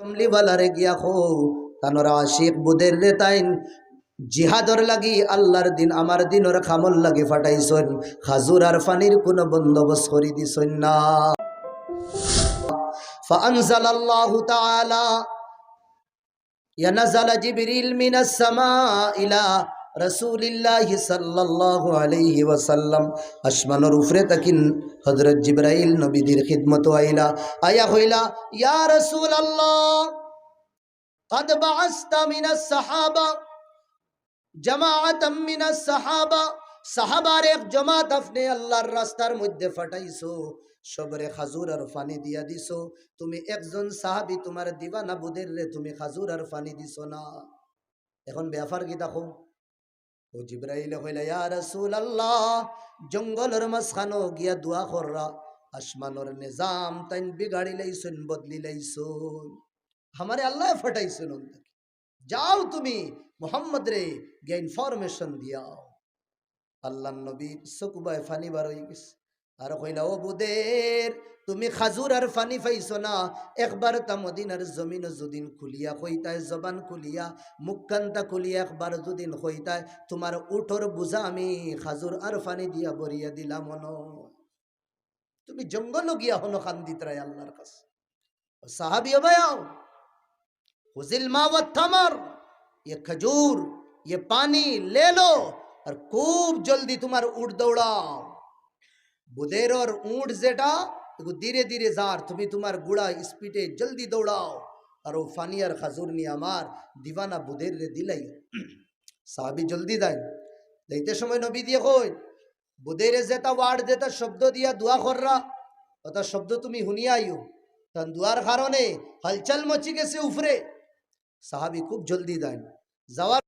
কমলিওয়ালারে গিয়া খো তানোর আশিক বুদের রে তাইন জিহাদর লাগি আল্লাহর দিন আমার দিনর খামল লাগি ফাটাইছন খাজুর আর ফানির কোনো বন্দোবস্ত করি দিছন না فأنزل الله تعالى ينزل جبريل من السماء إلى رسول الله صلى الله عليه وسلم আসমানের উপরে তাকিন হযরত জিবরাইল নবীদের খিদমত আইলা আয়া হইলা ইয়া রাসূলুল্লাহ قد بعثت من الصحابه জামাআতাম মিনাস সাহাবা সাহাবার এক জামাত আপনি আল্লাহর রাস্তার মধ্যে ফাটাইছো সবরে খাজুর আর পানি দিয়া দিছো তুমি একজন সাহাবি তোমার দিবানা বুদের রে তুমি খাজুর আর পানি দিছো না এখন ব্যাপার কি দেখো ও জিব্রাইল হইলা, ইয়া রাসূলুল্লাহ, জঙ্গলের মাঝখানো গিয়া দোয়া কররা। আসমানোর নিজাম তাইন বিগাড়ি লাইছুন, বদলি লাইছুন। আমারে আল্লাহ ফাটাইছুন যাও তুমি মোহাম্মদ রে, গিয়া ইনফরমেশন দিয়াও। আল্লাহ নবী চকুবায় ফানি হয়ে গেছে। আর কইলা ও বুদের তুমি খাজুর আর ফানি পাইছো না একবার তা মদিনার জমিন যদিন খুলিয়া কইতায় জবান খুলিয়া মুখকান্তা খুলিয়া একবার যদিন কইতায় তোমার উঠোর বুঝা আমি খাজুর আর ফানি দিয়া বরিয়া দিলাম মন তুমি জঙ্গল গিয়া হনো খান্দিত রায় আল্লাহর কাছে সাহাবি ভাইয়াও হুজিল মা ও থামার ये खजूर ये पानी ले लो और खूब जल्दी तुम्हार उठ दौड़ाओ বুদের আর উঠ যেটা ধীরে ধীরে যার তুমি তোমার গুড়া স্পিডে জলদি দৌড়াও আর ও ফানি আর খাজুর নি আমার দিবানা বুদের রে দিলাই সাহাবি জলদি দেয় দেখতে সময় নবী দিয়ে কই বুদের যেটা ওয়ার্ড যেটা শব্দ দিয়া দোয়া কররা ওটা শব্দ তুমি শুনিয়া আইও তখন দুয়ার কারণে হালচাল মচি গেছে উফরে সাহাবি খুব জলদি দেন যাওয়ার